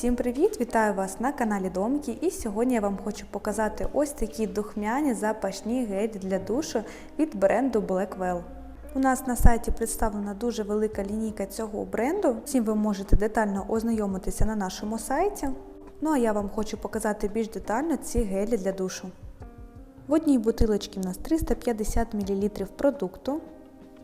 Всім привіт! Вітаю вас на каналі Домки. І сьогодні я вам хочу показати ось такі духмяні запашні гелі для душу від бренду Blackwell. У нас на сайті представлена дуже велика лінійка цього бренду. Всім ви можете детально ознайомитися на нашому сайті. Ну а я вам хочу показати більш детально ці гелі для душу. В одній бутилочці в нас 350 мл продукту.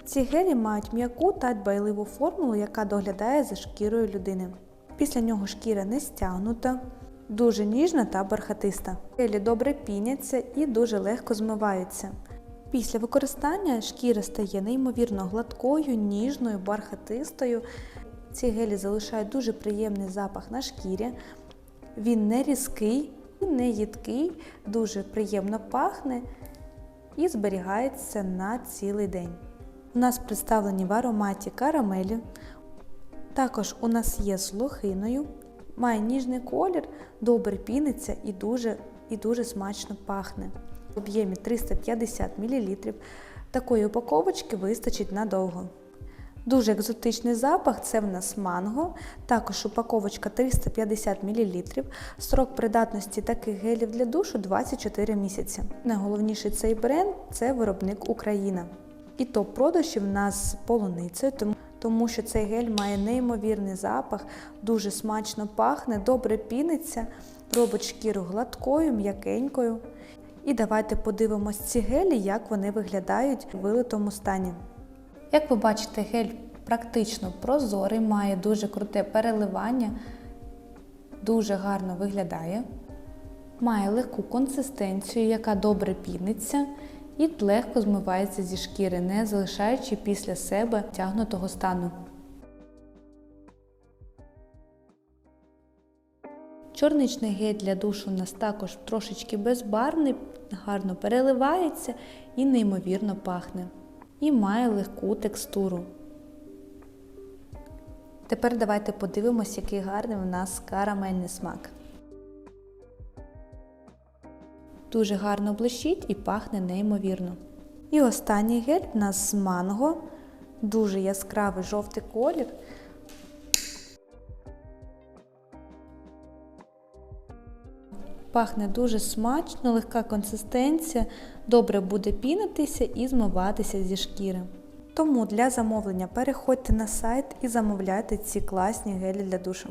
Ці гелі мають м'яку та дбайливу формулу, яка доглядає за шкірою людини. Після нього шкіра не стягнута, дуже ніжна та бархатиста. Гелі добре піняться і дуже легко змиваються. Після використання шкіра стає неймовірно гладкою, ніжною, бархатистою. Ці гелі залишають дуже приємний запах на шкірі. Він не різкий, не їдкий, дуже приємно пахне і зберігається на цілий день. У нас представлені в ароматі карамелі. Також у нас є з лохиною, має ніжний колір, добре піниться і дуже, і дуже смачно пахне. В об'ємі 350 мл. Такої упаковочки вистачить надовго. Дуже екзотичний запах це в нас манго, також упаковочка 350 мл. Срок придатності таких гелів для душу 24 місяці. Найголовніший цей бренд це виробник Україна. І топ продажів в нас з полуницею, тому, тому що цей гель має неймовірний запах, дуже смачно пахне, добре піниться, робить шкіру гладкою, м'якенькою. І давайте подивимось ці гелі, як вони виглядають у вилитому стані. Як ви бачите, гель практично прозорий, має дуже круте переливання, дуже гарно виглядає, має легку консистенцію, яка добре піниться і легко змивається зі шкіри, не залишаючи після себе тягнутого стану. Чорничний гель для душу у нас також трошечки безбарвний, гарно переливається і неймовірно пахне. І має легку текстуру. Тепер давайте подивимось, який гарний у нас карамельний смак. Дуже гарно блищить і пахне неймовірно. І останній гель у нас з манго, дуже яскравий жовтий колір. Пахне дуже смачно, легка консистенція, добре буде пінитися і змиватися зі шкіри. Тому для замовлення переходьте на сайт і замовляйте ці класні гелі для душу.